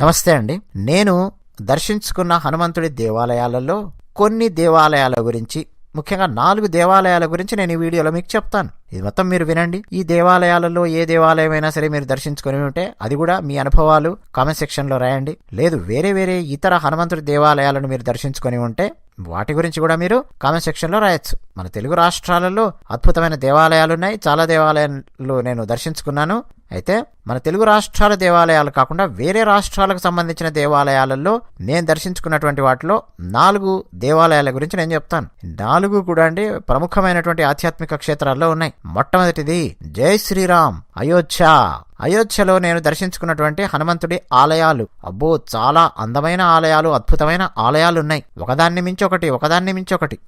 నమస్తే అండి. నేను దర్శించుకున్న హనుమంతుడి దేవాలయాలలో కొన్ని దేవాలయాల గురించి ముఖ్యంగా నాలుగు దేవాలయాల గురించి నేను ఈ వీడియోలో మీకు చెప్తాను. ఇది మొత్తం మీరు వినండి. ఈ దేవాలయాలలో ఏ దేవాలయం అయినా సరే మీరు దర్శించుకొని ఉంటే అది కూడా మీ అనుభవాలు కామెంట్ సెక్షన్లో రాయండి. లేదు వేరే వేరే ఇతర హనుమంతుడి దేవాలయాలను మీరు దర్శించుకొని ఉంటే వాటి గురించి కూడా మీరు కామెంట్ సెక్షన్లో రాయొచ్చు. మన తెలుగు రాష్ట్రాలలో అద్భుతమైన దేవాలయాలు ఉన్నాయి చాలా దేవాలయాలు నేను దర్శించుకున్నాను. అయితే మన తెలుగు రాష్ట్రాల దేవాలయాలు కాకుండా వేరే రాష్ట్రాలకు సంబంధించిన దేవాలయాలలో నేను దర్శించుకున్నటువంటి వాటిలో నాలుగు దేవాలయాల గురించి నేను చెప్తాను. నాలుగు కూడా అండి ప్రముఖమైనటువంటి ఆధ్యాత్మిక క్షేత్రాల్లో ఉన్నాయి. మొట్టమొదటిది జై శ్రీరామ్ అయోధ్య. అయోధ్యలో నేను దర్శించుకున్నటువంటి హనుమంతుడి ఆలయాలు. అబ్బో చాలా అందమైన ఆలయాలు అద్భుతమైన ఆలయాలు ఉన్నాయి. ఒకదాన్ని మించి ఒకటి ఒకదాన్ని మించి ఒకటి.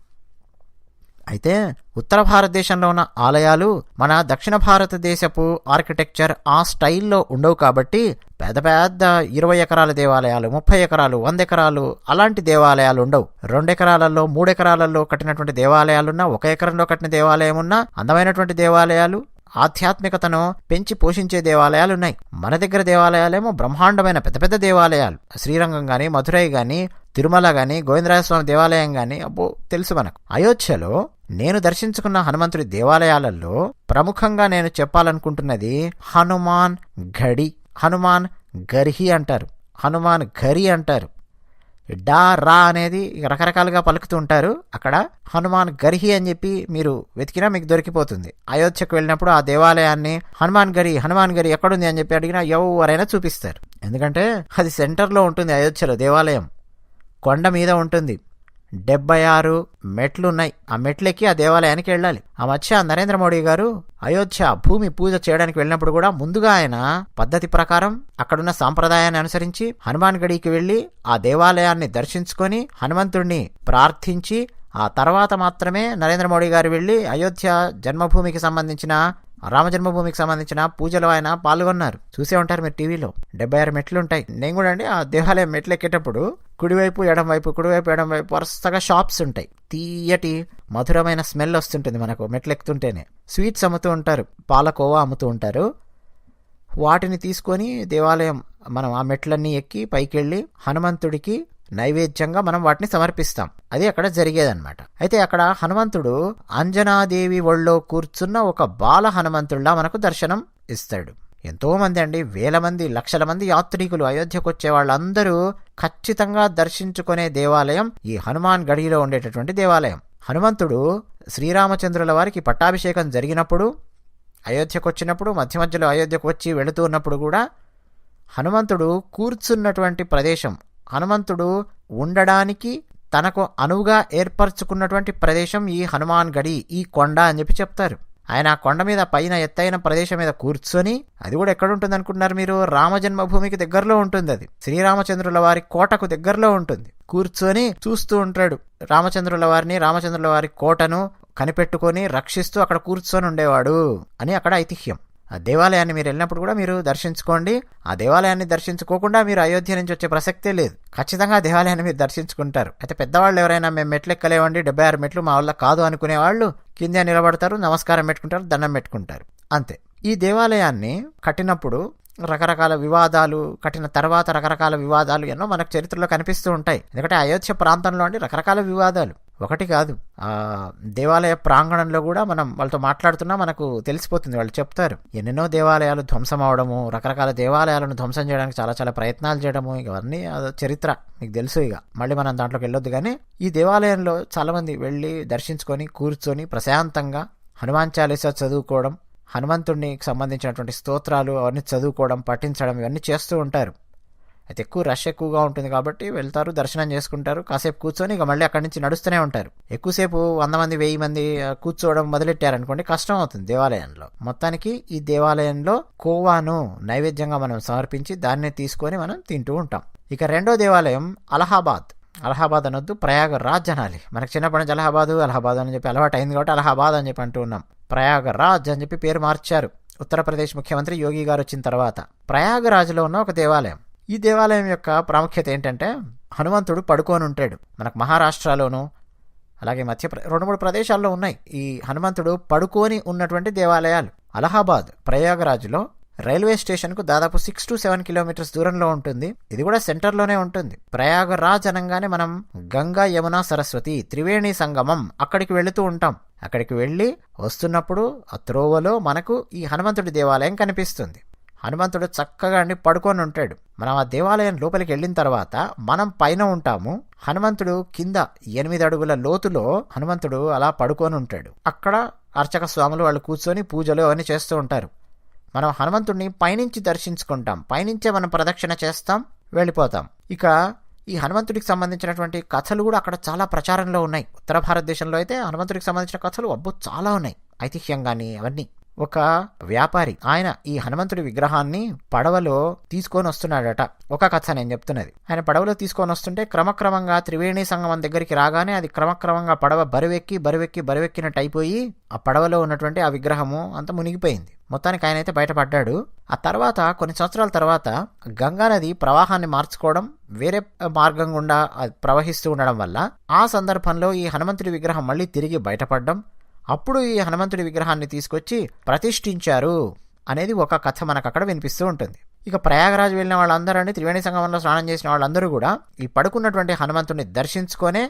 అయితే ఉత్తర భారతదేశంలో ఉన్న ఆలయాలు మన దక్షిణ భారతదేశపు ఆర్కిటెక్చర్ ఆ స్టైల్లో ఉండవు కాబట్టి పెద్ద పెద్ద ఇరవై ఎకరాల దేవాలయాలు ముప్పై ఎకరాలు వంద ఎకరాలు అలాంటి దేవాలయాలు ఉండవు. రెండు ఎకరాలలో మూడు ఎకరాలలో కట్టినటువంటి దేవాలయాలున్నా ఒక ఎకరంలో కట్టిన దేవాలయం ఉన్నా అందమైనటువంటి దేవాలయాలు ఆధ్యాత్మికతను పెంచి పోషించే దేవాలయాలు ఉన్నాయి. మన దగ్గర దేవాలయాలేమో బ్రహ్మాండమైన పెద్ద పెద్ద దేవాలయాలు. శ్రీరంగం గాని మధురై గాని తిరుమల గాని గోవిందరాజస్వామి దేవాలయం గాని అబ్బో తెలుసు మనకు. అయోధ్యలో నేను దర్శించుకున్న హనుమంతుడి దేవాలయాలలో ప్రముఖంగా నేను చెప్పాలనుకుంటున్నది హనుమాన్ ఘడి హనుమాన్ గర్హి అంటారు. హనుమాన్ ఘరి అంటారు. డా రా అనేది రకరకాలుగా పలుకుతూ ఉంటారు. అక్కడ హనుమాన్ గర్హి అని చెప్పి మీరు వెతికినా మీకు దొరికిపోతుంది. అయోధ్యకు వెళ్ళినప్పుడు ఆ దేవాలయాన్ని హనుమాన్ గరి హనుమాన్ గరి ఎక్కడుంది అని చెప్పి అడిగినా ఎవరైనా చూపిస్తారు. ఎందుకంటే అది సెంటర్లో ఉంటుంది అయోధ్యలో దేవాలయం. కొండ మీద ఉంటుంది. డెబ్బై ఆరు మెట్లున్నాయి. ఆ మెట్లెక్కి ఆ దేవాలయానికి వెళ్ళాలి. ఆ మధ్య నరేంద్ర మోడీ గారు అయోధ్య భూమి పూజ చేయడానికి వెళ్ళినప్పుడు కూడా ముందుగా ఆయన పద్ధతి ప్రకారం అక్కడున్న సాంప్రదాయాన్ని అనుసరించి హనుమాన్ గడికి వెళ్ళి ఆ దేవాలయాన్ని దర్శించుకొని హనుమంతుణ్ణి ప్రార్థించి ఆ తర్వాత మాత్రమే నరేంద్ర మోడీ గారు వెళ్ళి అయోధ్య జన్మభూమికి సంబంధించిన రామ జన్మభూమికి సంబంధించిన పూజలో ఆయన పాల్గొన్నారు. చూసే ఉంటారు మీరు టీవీలో. డెబ్బై ఆరు మెట్లు ఉంటాయి నేను కూడా అండి ఆ దేవాలయం మెట్లు ఎక్కేటప్పుడు కుడివైపు ఎడమవైపు కుడివైపు ఎడమవైపు వరుసగా షాప్స్ ఉంటాయి. తీయటి మధురమైన స్మెల్ వస్తుంటుంది మనకు మెట్లు ఎక్కుతుంటేనే స్వీట్స్ అమ్ముతూ ఉంటారు పాలకోవా అమ్ముతూ ఉంటారు. వాటిని తీసుకొని దేవాలయం మనం ఆ మెట్లన్నీ ఎక్కి పైకి వెళ్ళి హనుమంతుడికి నైవేద్యంగా మనం వాటిని సమర్పిస్తాం. అది అక్కడ జరిగేదన్నమాట. అయితే అక్కడ హనుమంతుడు అంజనాదేవి ఒళ్ళో కూర్చున్న ఒక బాల హనుమంతుడిలా మనకు దర్శనం ఇస్తాడు. ఎంతోమంది అండి వేల మంది లక్షల మంది యాత్రికులు అయోధ్యకు వచ్చే వాళ్ళందరూ ఖచ్చితంగా దర్శించుకునే దేవాలయం ఈ హనుమాన్ గడిలో ఉండేటటువంటి దేవాలయం. హనుమంతుడు శ్రీరామచంద్రుల వారికి పట్టాభిషేకం జరిగినప్పుడు అయోధ్యకు వచ్చినప్పుడు మధ్య మధ్యలో అయోధ్యకు వచ్చి వెళుతూ ఉన్నప్పుడు కూడా హనుమంతుడు కూర్చున్నటువంటి ప్రదేశం హనుమంతుడు ఉండడానికి తనకు అనువుగా ఏర్పరచుకున్నటువంటి ప్రదేశం ఈ హనుమాన్ గడి ఈ కొండ అని చెప్పి చెప్తారు. ఆయన ఆ కొండ మీద పైన ఎత్తైన ప్రదేశం మీద కూర్చొని అది కూడా ఎక్కడ ఉంటుంది అనుకుంటున్నారు మీరు? రామజన్మభూమికి దగ్గరలో ఉంటుంది అది. శ్రీరామచంద్రుల వారి కోటకు దగ్గరలో ఉంటుంది. కూర్చొని చూస్తూ ఉంటాడు. రామచంద్రుల వారిని రామచంద్రుల వారి కోటను కనిపెట్టుకొని రక్షిస్తూ అక్కడ కూర్చొని ఉండేవాడు అని అక్కడ ఐతిహ్యం. ఆ దేవాలయాన్ని మీరు వెళ్ళినప్పుడు కూడా మీరు దర్శించుకోండి. ఆ దేవాలయాన్ని దర్శించుకోకుండా మీరు అయోధ్య నుంచి వచ్చే ప్రసక్తే లేదు. ఖచ్చితంగా దేవాలయాన్ని మీరు దర్శించుకుంటారు. అయితే పెద్దవాళ్ళు ఎవరైనా మేము మెట్లు ఎక్కలేవండి డెబ్బై ఆరు మెట్లు మా వల్ల కాదు అనుకునే వాళ్ళు కింద నిలబడతారు నమస్కారం పెట్టుకుంటారు దండం పెట్టుకుంటారు. అంతే. ఈ దేవాలయాన్ని కట్టినప్పుడు రకరకాల వివాదాలు కట్టిన తర్వాత రకరకాల వివాదాలు ఎన్నో మనకు చరిత్రలో కనిపిస్తూ ఉంటాయి. ఎందుకంటే అయోధ్య ప్రాంతంలో అండి రకరకాల వివాదాలు. ఒకటి కాదు. ఆ దేవాలయ ప్రాంగణంలో కూడా మనం వాళ్ళతో మాట్లాడుతున్నా మనకు తెలిసిపోతుంది. వాళ్ళు చెప్తారు. ఎన్నెన్నో దేవాలయాలు ధ్వంసం అవడము రకరకాల దేవాలయాలను ధ్వంసం చేయడానికి చాలా చాలా ప్రయత్నాలు చేయడము ఇవన్నీ చరిత్ర. మీకు తెలుసు ఇక. మళ్ళీ మనం దాంట్లోకి వెళ్ళొద్దు కానీ ఈ దేవాలయంలో చాలామంది వెళ్ళి దర్శించుకొని కూర్చొని ప్రశాంతంగా హనుమాన్ చాలీసా చదువుకోవడం హనుమంతుడికి సంబంధించినటువంటి స్తోత్రాలు అవన్నీ చదువుకోవడం పఠించడం ఇవన్నీ చేస్తూ ఉంటారు. అయితే ఎక్కువ రష్ ఎక్కువగా ఉంటుంది కాబట్టి వెళ్తారు దర్శనం చేసుకుంటారు. కాసేపు కూర్చొని ఇక మళ్ళీ అక్కడి నుంచి నడుస్తూనే ఉంటారు. ఎక్కువసేపు వంద మంది వెయ్యి మంది కూర్చోవడం మొదలెట్టారనుకోండి కష్టం అవుతుంది దేవాలయంలో. మొత్తానికి ఈ దేవాలయంలో కోవాను నైవేద్యంగా మనం సమర్పించి దాన్ని తీసుకొని మనం తింటూ ఉంటాం. ఇక రెండో దేవాలయం అలహాబాద్. అలహాబాద్ అనొద్దు ప్రయాగరాజ్ అనాలి. మనకు చిన్నప్పటి నుంచి అలహాబాదు అలహాబాద్ అని చెప్పి అలవాటు అయింది కాబట్టి అలహాబాద్ అని చెప్పి అంటూ ఉన్నాం. ప్రయాగరాజ్ అని చెప్పి పేరు మార్చారు. ఉత్తరప్రదేశ్ ముఖ్యమంత్రి యోగి గారు వచ్చిన తర్వాత. ప్రయాగరాజ్లో ఉన్న ఒక దేవాలయం. ఈ దేవాలయం యొక్క ప్రాముఖ్యత ఏంటంటే హనుమంతుడు పడుకొని ఉంటాడు. మనకు మహారాష్ట్రలోను అలాగే మధ్య రెండు మూడు ప్రదేశాల్లో ఉన్నాయి ఈ హనుమంతుడు పడుకొని ఉన్నటువంటి దేవాలయాలు. అలహాబాద్ ప్రయాగరాజ్లో రైల్వే స్టేషన్కు దాదాపు సిక్స్ టు సెవెన్ కిలోమీటర్స్ దూరంలో ఉంటుంది. ఇది కూడా సెంటర్లోనే ఉంటుంది. ప్రయాగరాజ్ అనగానే మనం గంగా యమున సరస్వతి త్రివేణి సంగమం అక్కడికి వెళుతూ ఉంటాం. అక్కడికి వెళ్ళి వస్తున్నప్పుడు ఆ త్రోవలో మనకు ఈ హనుమంతుడి దేవాలయం కనిపిస్తుంది. హనుమంతుడు చక్కగా అండి పడుకొని ఉంటాడు. మనం ఆ దేవాలయం లోపలికి వెళ్ళిన తర్వాత మనం పైన ఉంటాము. హనుమంతుడు కింద ఎనిమిది అడుగుల లోతులో హనుమంతుడు అలా పడుకొని ఉంటాడు. అక్కడ అర్చక స్వాములు వాళ్ళు కూర్చొని పూజలు అవన్నీ చేస్తూ ఉంటారు. మనం హనుమంతుడిని పైనుంచి దర్శించుకుంటాం. పైనుంచే మనం ప్రదక్షిణ చేస్తాం వెళ్ళిపోతాం. ఇక ఈ హనుమంతుడికి సంబంధించినటువంటి కథలు కూడా అక్కడ చాలా ప్రచారంలో ఉన్నాయి. ఉత్తర భారతదేశంలో అయితే హనుమంతుడికి సంబంధించిన కథలు అబ్బో చాలా ఉన్నాయి. ఐతిహ్యం కానీ అవన్నీ. ఒక వ్యాపారి ఆయన ఈ హనుమంతుడి విగ్రహాన్ని పడవలో తీసుకొని వస్తున్నాడట ఒక కథ నేను చెప్తున్నది. ఆయన పడవలో తీసుకొని వస్తుంటే క్రమక్రమంగా త్రివేణి సంగమం దగ్గరికి రాగానే అది క్రమక్రమంగా పడవ బరువెక్కి బరువెక్కి బరువెక్కినట్టు అయిపోయి ఆ పడవలో ఉన్నటువంటి ఆ విగ్రహము అంత మునిగిపోయింది. మొత్తానికి ఆయన అయితే బయటపడ్డాడు. ఆ తర్వాత కొన్ని సంవత్సరాల తర్వాత గంగానది ప్రవాహాన్ని మార్చుకోవడం వేరే మార్గం గుండా ప్రవహిస్తూ ఉండడం వల్ల ఆ సందర్భంలో ఈ హనుమంతుడి విగ్రహం మళ్ళీ తిరిగి బయటపడడం అప్పుడు ఈ హనుమంతుడి విగ్రహాన్ని తీసుకొచ్చి ప్రతిష్ఠించారు అనేది ఒక కథ మనకు అక్కడ వినిపిస్తూ ఉంటుంది. ఇక ప్రయాగరాజ్ వెళ్ళిన వాళ్ళందరూ అండి త్రివేణి సంగమంలో స్నానం చేసిన వాళ్ళందరూ కూడా ఈ పడుకున్నటువంటి హనుమంతుడిని దర్శించుకొనే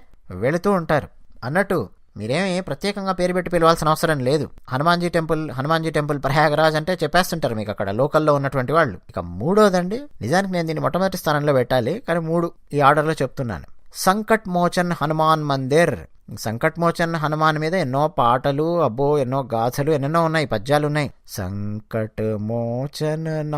వెళుతూ ఉంటారు. అన్నట్టు మీరేమి ప్రత్యేకంగా పేరు పెట్టి పిలవాల్సిన అవసరం లేదు. హనుమాన్జీ టెంపుల్ హనుమాన్జీ టెంపుల్ ప్రయాగరాజ్ అంటే చెప్పేస్తుంటారు మీకు అక్కడ లోకల్లో ఉన్నటువంటి వాళ్ళు. ఇక మూడోదండి నిజానికి నేను దీన్ని మొట్టమొదటి స్థానంలో పెట్టాలి కానీ మూడు ఈ ఆర్డర్లో చెప్తున్నాను. సంకట్ మోచన్ హనుమాన్ మందిర్. సంకటమోచన్ హనుమాన్ మీద ఎన్నో పాటలు అబ్బో ఎన్నో గాథలు ఎన్నెన్నో ఉన్నాయి పద్యాలు ఉన్నాయి సంకట్ మోచన్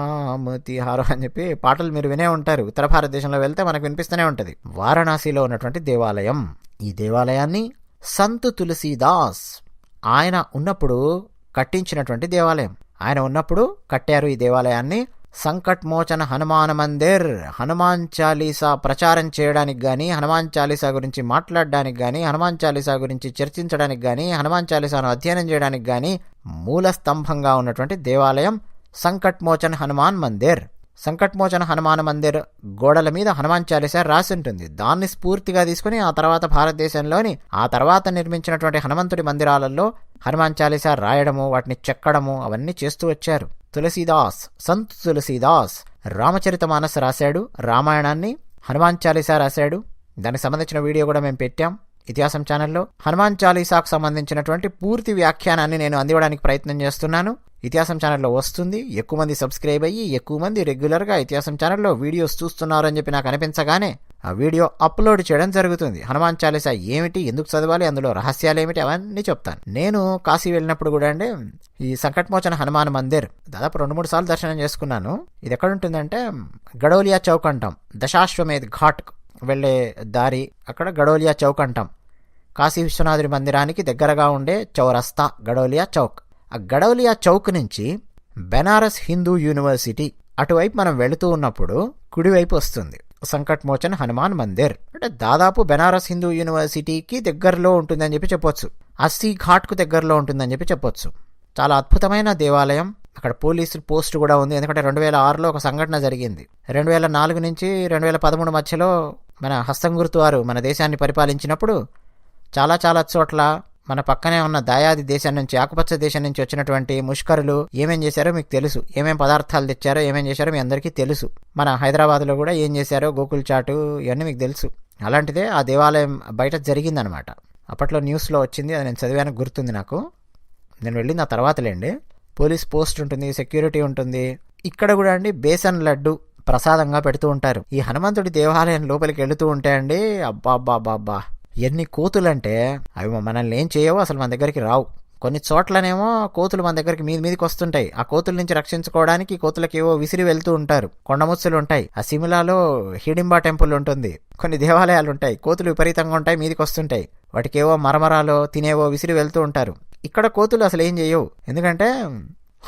అని చెప్పి పాటలు మీరు వినే ఉంటారు. ఉత్తర భారతదేశంలో వెళ్తే మనకు వినిపిస్తూనే ఉంటుంది. వారణాసిలో ఉన్నటువంటి దేవాలయం. ఈ దేవాలయాన్ని సంత్ తులసీదాస్ ఆయన ఉన్నప్పుడు కట్టించినటువంటి దేవాలయం. ఆయన ఉన్నప్పుడు కట్టారు ఈ దేవాలయాన్ని. సంకట్మోచన హనుమాన్ మందిర్ హనుమాన్ చాలీసా ప్రచారం చేయడానికి కానీ హనుమాన్ చాలీసా గురించి మాట్లాడడానికి కానీ హనుమాన్ చాలీసా గురించి చర్చించడానికి కానీ హనుమాన్ చాలీసాను అధ్యయనం చేయడానికి కానీ మూల స్తంభంగా ఉన్నటువంటి దేవాలయం సంకట్మోచన హనుమాన్ మందిర్ సంకట్మోచన హనుమాన్ మందిర్ గోడల మీద హనుమాన్ చాలీసా రాసి ఉంటుంది దాన్ని స్ఫూర్తిగా తీసుకుని ఆ తర్వాత భారతదేశంలోని ఆ తర్వాత నిర్మించినటువంటి హనుమంతుడి మందిరాలలో హనుమాన్ చాలీసా రాయడము వాటిని చెక్కడము అవన్నీ చేస్తూ వచ్చారు. తులసీదాస్ సంత్ తులసీదాస్. రామచరితమానస్ రాశాడు రామాయణాన్ని హనుమాన్ చాలీసా రాశాడు. దానికి సంబంధించిన వీడియో కూడా మేము పెట్టాం. ఇతిహాసం ఛానల్లో హనుమాన్ చాలీసాకు సంబంధించినటువంటి పూర్తి వ్యాఖ్యానాన్ని నేను అందివ్వడానికి ప్రయత్నం చేస్తున్నాను. ఇతిహాసం ఛానల్లో వస్తుంది. ఎక్కువ మంది సబ్స్క్రైబ్ అయ్యి ఎక్కువ మంది రెగ్యులర్గా ఇతిహాసం ఛానల్లో వీడియోస్ చూస్తున్నారని చెప్పి నాకు అనిపించగానే ఆ వీడియో అప్లోడ్ చేయడం జరుగుతుంది. హనుమాన్ చాలీసా ఏమిటి? ఎందుకు చదవాలి? అందులో రహస్యాలు ఏమిటి అవన్నీ చెప్తాను. నేను కాశీ వెళ్ళినప్పుడు కూడా అండి ఈ సంకటమోచన హనుమాన్ మందిర్ దాదాపు రెండు మూడు సార్లు దర్శనం చేసుకున్నాను. ఇది ఎక్కడ ఉంటుందంటే గడోలియా చౌక్ అంటాం దశాశ్వమేధ్ ఘాట్ వెళ్ళే దారి. అక్కడ గడోలియా చౌక్ అంటాం కాశీ విశ్వనాథుడి మందిరానికి దగ్గరగా ఉండే చౌరస్తా గడౌలియా చౌక్. ఆ గడౌలియా చౌక్ నుంచి బెనారస్ హిందూ యూనివర్సిటీ అటువైపు మనం వెళుతూ ఉన్నప్పుడు కుడివైపు వస్తుంది. సంకట్ మోచన్ హనుమాన్ మందిర్. అంటే దాదాపు బెనారస్ హిందూ యూనివర్సిటీకి దగ్గరలో ఉంటుందని చెప్పి చెప్పొచ్చు. అస్సీ ఘాట్కు దగ్గరలో ఉంటుందని చెప్పి చెప్పొచ్చు. చాలా అద్భుతమైన దేవాలయం. అక్కడ పోలీసు పోస్ట్ కూడా ఉంది. ఎందుకంటే రెండు వేల ఆరులో ఒక సంఘటన జరిగింది. రెండు వేల నాలుగు నుంచి రెండు వేల పదమూడు మధ్యలో మన హస్తం గుర్తు వారు మన దేశాన్ని పరిపాలించినప్పుడు చాలా చాలా చోట్ల మన పక్కనే ఉన్న దాయాది దేశం నుంచి ఆకుపచ్చ దేశం నుంచి వచ్చినటువంటి ముష్కరులు ఏమేం చేశారో మీకు తెలుసు. ఏమేం పదార్థాలు తెచ్చారో ఏమేం చేశారో మీ అందరికీ తెలుసు. మన హైదరాబాద్లో కూడా ఏం చేశారో గోకుల్ చాటు ఇవన్నీ మీకు తెలుసు. అలాంటిదే ఆ దేవాలయం బయట జరిగిందనమాట. అప్పట్లో న్యూస్లో వచ్చింది అది నేను చదివాను గుర్తుంది నాకు. నేను వెళ్ళిన ఆ తర్వాతలేండి పోలీస్ పోస్ట్ ఉంటుంది సెక్యూరిటీ ఉంటుంది. ఇక్కడ కూడా అండి బేసన్ లడ్డు ప్రసాదంగా పెడుతూ ఉంటారు. ఈ హనుమంతుడి దేవాలయం లోపలికి వెళుతూ ఉంటే అండి అబ్బా అబ్బా అబ్బా అబ్బా. ఎన్ని కోతులంటే అవి మనల్ని ఏం చేయవో అసలు మన దగ్గరికి రావు. కొన్ని చోట్లనేమో కోతులు మన దగ్గరికి మీది మీదకి వస్తుంటాయి. ఆ కోతుల నుంచి రక్షించుకోవడానికి కోతులకి ఏవో విసిరి వెళ్తూ ఉంటారు. కొండముచ్చులు ఉంటాయి. ఆ సిమిలాలో హిడింబా టెంపుల్ ఉంటుంది. కొన్ని దేవాలయాలు ఉంటాయి. కోతులు విపరీతంగా ఉంటాయి మీదికి వస్తుంటాయి. వాటికి ఏవో మరమరాలో తినేవో విసిరి వెళ్తూ ఉంటారు. ఇక్కడ కోతులు అసలు ఏం చేయవు. ఎందుకంటే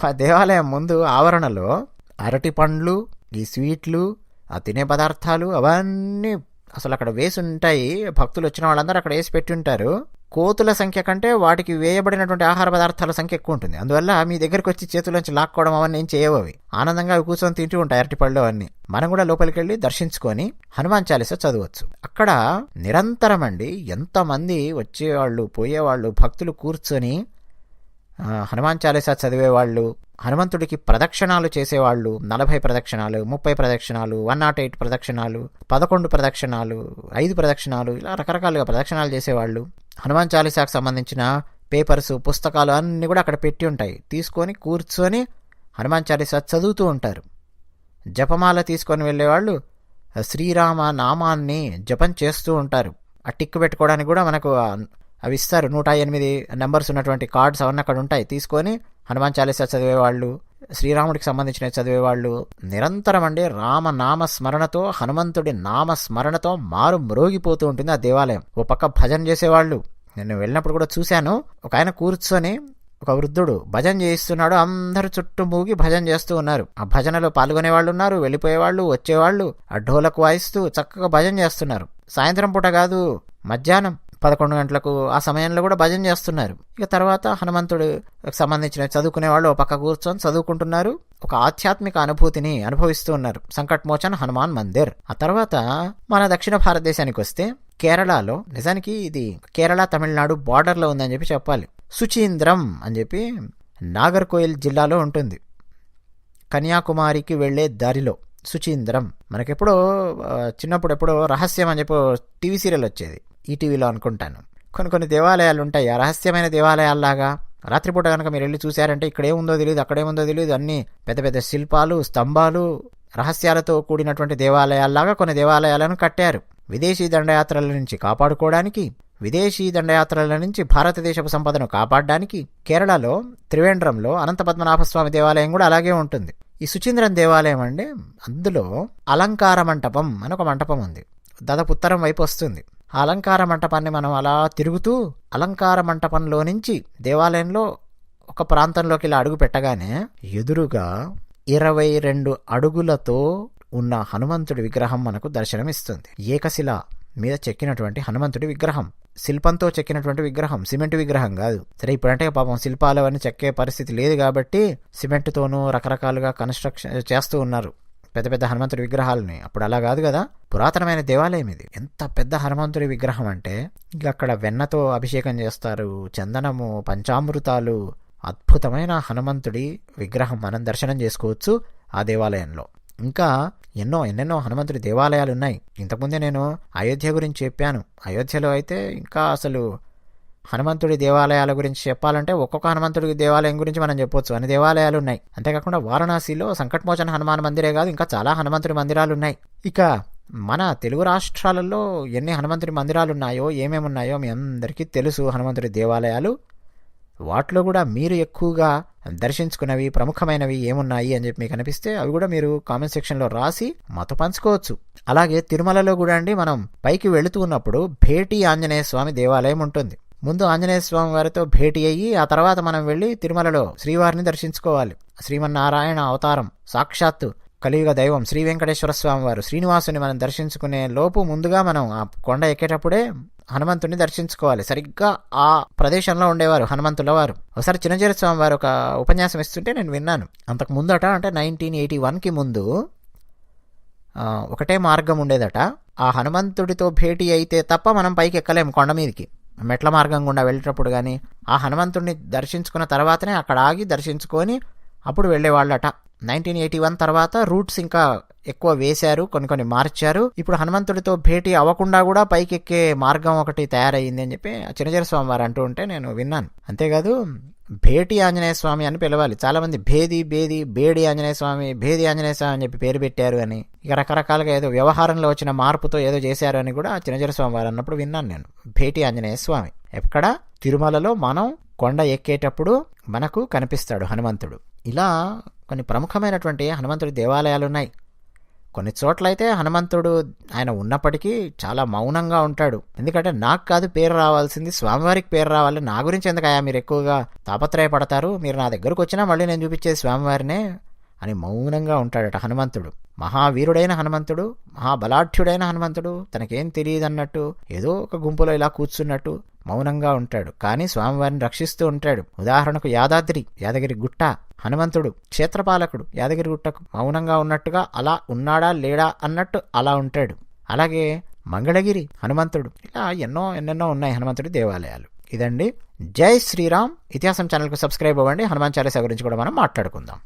ఆ దేవాలయం ముందు ఆవరణలో అరటి పండ్లు ఈ స్వీట్లు ఆ తినే పదార్థాలు అవన్నీ అసలు అక్కడ వేసి ఉంటాయి భక్తులు వచ్చిన వాళ్ళందరూ అక్కడ వేసి పెట్టి ఉంటారు కోతుల సంఖ్య కంటే వాటికి వేయబడినటువంటి ఆహార పదార్థాల సంఖ్య ఎక్కువ ఉంటుంది. అందువల్ల మీ దగ్గరికి వచ్చి చేతుల్లోంచి లాక్కోవడం అవన్నీ ఏం చేయవు అవి. ఆనందంగా అవి కూర్చొని తింటూ ఉంటాయి అరటిపళ్ళు అవన్నీ. మనం కూడా లోపలికి వెళ్ళి దర్శించుకొని హనుమాన్ చాలీస చదవచ్చు. అక్కడ నిరంతరం అండి ఎంతమంది వచ్చేవాళ్ళు పోయేవాళ్ళు భక్తులు కూర్చొని హనుమాన్ చాలీస చదివేవాళ్ళు హనుమంతుడికి ప్రదక్షిణాలు చేసేవాళ్ళు నలభై ప్రదక్షిణాలు ముప్పై ప్రదక్షిణాలు వన్ నాట్ ఎయిట్ ప్రదక్షిణాలు పదకొండు ప్రదక్షిణాలు ఐదు ప్రదక్షిణాలు ఇలా రకరకాలుగా ప్రదక్షిణాలు చేసేవాళ్ళు. హనుమాన్ చాలీసాకు సంబంధించిన పేపర్స్ పుస్తకాలు అన్నీ కూడా అక్కడ పెట్టి ఉంటాయి. తీసుకొని కూర్చొని హనుమాన్ చాలీసా చదువుతూ ఉంటారు. జపమాల తీసుకొని వెళ్ళేవాళ్ళు శ్రీరామ నామాన్ని జపం చేస్తూ ఉంటారు. ఆ టిక్ పెట్టుకోవడానికి కూడా మనకు అవి ఇస్తారు. నూట ఎనిమిది నెంబర్స్ ఉన్నటువంటి కార్డ్స్ అవన్నీ అక్కడ ఉంటాయి. తీసుకొని హనుమాన్ చాలీసా చదివేవాళ్ళు శ్రీరాముడికి సంబంధించిన చదివేవాళ్ళు నిరంతరం అండి రామ నామ స్మరణతో హనుమంతుడి నామ స్మరణతో మారు మ్రోగిపోతూ ఉంటుంది ఆ దేవాలయం. ఓ పక్క భజన చేసేవాళ్ళు. నేను వెళ్ళినప్పుడు కూడా చూశాను. ఒక ఆయన కూర్చొని ఒక వృద్ధుడు భజన చేయిస్తున్నాడు. అందరు చుట్టూ మూగి భజన చేస్తూ ఉన్నారు. ఆ భజనలో పాల్గొనే వాళ్ళు ఉన్నారు వెళ్ళిపోయేవాళ్ళు వచ్చేవాళ్ళు. ఆ ఢోలకు వాయిస్తూ చక్కగా భజన చేస్తున్నారు. సాయంత్రం పూట కాదు మధ్యాహ్నం. పదకొండు గంటలకు ఆ సమయంలో కూడా భజన చేస్తున్నారు. ఇక తర్వాత హనుమంతుడికి సంబంధించిన చదువుకునే వాళ్ళు ఒక పక్క కూర్చొని చదువుకుంటున్నారు. ఒక ఆధ్యాత్మిక అనుభూతిని అనుభవిస్తూ ఉన్నారు. సంకట్మోచన్ హనుమాన్ మందిర్. ఆ తర్వాత మన దక్షిణ భారతదేశానికి వస్తే కేరళలో నిజానికి ఇది కేరళ తమిళనాడు బార్డర్లో ఉందని చెప్పి చెప్పాలి. సుచీంద్రం అని చెప్పి నాగర్కోయిల్ జిల్లాలో ఉంటుంది. కన్యాకుమారికి వెళ్ళే దారిలో సుచీంద్రం. మనకెప్పుడో చిన్నప్పుడు ఎప్పుడో రహస్యం అని చెప్పి టీవీ సీరియల్ వచ్చేది. ఈటీవీలో అనుకుంటాను. కొన్ని కొన్ని దేవాలయాలు ఉంటాయి ఆ రహస్యమైన దేవాలయాల్లాగా. రాత్రిపూట కనుక మీరు వెళ్ళి చూశారంటే ఇక్కడేముందో తెలియదు అక్కడేముందో తెలియదు అన్ని పెద్ద పెద్ద శిల్పాలు స్తంభాలు రహస్యాలతో కూడినటువంటి దేవాలయాల్లాగా కొన్ని దేవాలయాలను కట్టారు. విదేశీ దండయాత్రల నుంచి కాపాడుకోవడానికి విదేశీ దండయాత్రల నుంచి భారతదేశపు సంపదను కాపాడడానికి కేరళలో త్రివేంద్రంలో అనంతపద్మనాభస్వామి దేవాలయం కూడా అలాగే ఉంటుంది. ఈ సుచీంద్రం దేవాలయం అండి అందులో అలంకార మంటపం అని ఒక మంటపం ఉంది. దాదాపు ఉత్తరం వైపు వస్తుంది. ఆ అలంకార మంటపాన్ని మనం అలా తిరుగుతూ అలంకార మంటపంలో నుంచి దేవాలయంలో ఒక ప్రాంతంలోకి ఇలా అడుగు పెట్టగానే ఎదురుగా ఇరవై రెండు అడుగులతో ఉన్న హనుమంతుడి విగ్రహం మనకు దర్శనమిస్తుంది. ఏకశిల మీద చెక్కినటువంటి హనుమంతుడి విగ్రహం. శిల్పంతో చెక్కినటువంటి విగ్రహం. సిమెంట్ విగ్రహం కాదు. సరే ఇప్పుడంటే పాపం శిల్పాలు అవన్నీ చెక్కే పరిస్థితి లేదు కాబట్టి సిమెంట్తోనూ రకరకాలుగా కన్స్ట్రక్షన్ చేస్తూ ఉన్నారు. పెద్ద పెద్ద హనుమంతుడి విగ్రహాలని. అప్పుడు అలా కాదు కదా? పురాతనమైన దేవాలయం ఇది. ఎంత పెద్ద హనుమంతుడి విగ్రహం అంటే ఇక అక్కడ వెన్నతో అభిషేకం చేస్తారు చందనము పంచామృతాలు అద్భుతమైన హనుమంతుడి విగ్రహం మనం దర్శనం చేసుకోవచ్చు ఆ దేవాలయంలో. ఇంకా ఎన్నో ఎన్నెన్నో హనుమంతుడి దేవాలయాలు ఉన్నాయి ఇంతకుముందే నేను అయోధ్య గురించి చెప్పాను. అయోధ్యలో అయితే ఇంకా అసలు హనుమంతుడి దేవాలయాల గురించి చెప్పాలంటే ఒక్కొక్క హనుమంతుడి దేవాలయం గురించి మనం చెప్పొచ్చు. అన్ని దేవాలయాలు ఉన్నాయి. అంతేకాకుండా వారణాసిలో సంకట్మోచన హనుమాన్ మందిరే కాదు ఇంకా చాలా హనుమంతుడి మందిరాలు ఉన్నాయి. ఇక మన తెలుగు రాష్ట్రాలలో ఎన్ని హనుమంతుడి మందిరాలు ఉన్నాయో ఏమేమి ఉన్నాయో మీ అందరికీ తెలుసు. హనుమంతుడి దేవాలయాలు వాటిలో కూడా మీరు ఎక్కువగా దర్శించుకున్నవి ప్రముఖమైనవి ఏమున్నాయి అని చెప్పి మీకు అనిపిస్తే అవి కూడా మీరు కామెంట్ సెక్షన్లో రాసి మాతో పంచుకోవచ్చు. అలాగే తిరుమలలో కూడా అండి మనం పైకి వెళుతూ ఉన్నప్పుడు భేటీ ఆంజనేయ స్వామి దేవాలయం ఉంటుంది. ముందు ఆంజనేయ స్వామి వారితో భేటీ అయ్యి ఆ తర్వాత మనం వెళ్ళి తిరుమలలో శ్రీవారిని దర్శించుకోవాలి. శ్రీమన్నారాయణ అవతారం సాక్షాత్తు కలియుగ దైవం శ్రీ వెంకటేశ్వర స్వామి వారు శ్రీనివాసుని మనం దర్శించుకునే లోపు ముందుగా మనం ఆ కొండ ఎక్కేటప్పుడే హనుమంతుడిని దర్శించుకోవాలి. సరిగ్గా ఆ ప్రదేశంలో ఉండేవారు హనుమంతుల వారు. ఒకసారి చిరంజీవి స్వామి వారు ఒక ఉపన్యాసం ఇస్తుంటే నేను విన్నాను. అంతకు ముందట అంటే నైన్టీన్ ఎయిటీ వన్కి ముందు ఒకటే మార్గం ఉండేదట. ఆ హనుమంతుడితో భేటీ అయితే తప్ప మనం పైకి ఎక్కలేము కొండ మీదకి. మెట్ల మార్గం గుండా వెళ్ళేటప్పుడు కానీ ఆ హనుమంతుడిని దర్శించుకున్న తర్వాతనే అక్కడ ఆగి దర్శించుకొని అప్పుడు వెళ్ళేవాళ్ళట. నైన్టీన్ ఎయిటీ వన్ తర్వాత రూట్స్ ఇంకా ఎక్కువ వేశారు కొన్ని కొన్ని మార్చారు. ఇప్పుడు హనుమంతుడితో భేటీ అవ్వకుండా కూడా పైకి ఎక్కే మార్గం ఒకటి తయారయ్యింది అని చెప్పి చిన్నజీర స్వామి వారు అంటూ ఉంటే నేను విన్నాను. అంతేకాదు భేటీ ఆంజనేయ స్వామి అని పిలవాలి. చాలామంది భేది భేది బేడి ఆంజనేయ స్వామి భేది ఆంజనేయ స్వామి అని చెప్పి పేరు పెట్టారు అని. ఇక రకరకాలుగా ఏదో వ్యవహారంలో వచ్చిన మార్పుతో ఏదో చేశారు అని కూడా చిన్నజీర స్వామి వారు అన్నప్పుడు విన్నాను నేను. భేటీ ఆంజనేయ స్వామి. ఎక్కడ? తిరుమలలో మనం కొండ ఎక్కేటప్పుడు మనకు కనిపిస్తాడు హనుమంతుడు. ఇలా కొన్ని ప్రముఖమైనటువంటి హనుమంతుడి దేవాలయాలు ఉన్నాయి కొన్ని చోట్లయితే హనుమంతుడు ఆయన ఉన్నప్పటికీ చాలా మౌనంగా ఉంటాడు. ఎందుకంటే నాకు కాదు పేరు రావాల్సింది స్వామివారికి పేరు రావాలి. నా గురించి ఎందుకయా మీరు ఎక్కువగా తాపత్రయపడతారు? మీరు నా దగ్గరకు వచ్చినా మళ్ళీ నేను చూపించేది స్వామివారినే అని మౌనంగా ఉంటాడట హనుమంతుడు. మహావీరుడైన హనుమంతుడు మహాబలాఢ్యుడైన హనుమంతుడు తనకేం తెలియదు అన్నట్టు ఏదో ఒక గుంపులో ఇలా కూర్చున్నట్టు మౌనంగా ఉంటాడు. కానీ స్వామివారిని రక్షిస్తూ ఉంటాడు. ఉదాహరణకు యాదాద్రి యాదగిరి గుట్ట. హనుమంతుడు క్షేత్రపాలకుడు యాదగిరి గుట్టకు మౌనంగా ఉన్నట్టుగా అలా ఉన్నాడా లేడా అన్నట్టు అలా ఉంటాడు. అలాగే మంగళగిరి హనుమంతుడు ఇలా ఎన్నో ఎన్నెన్నో ఉన్నాయి హనుమంతుడి దేవాలయాలు. ఇదండి. జై శ్రీరామ్. ఇతిహాసం ఛానల్కు సబ్స్క్రైబ్ అవ్వండి. హనుమాన్ చాలీసా గురించి కూడా మనం మాట్లాడుకుందాం.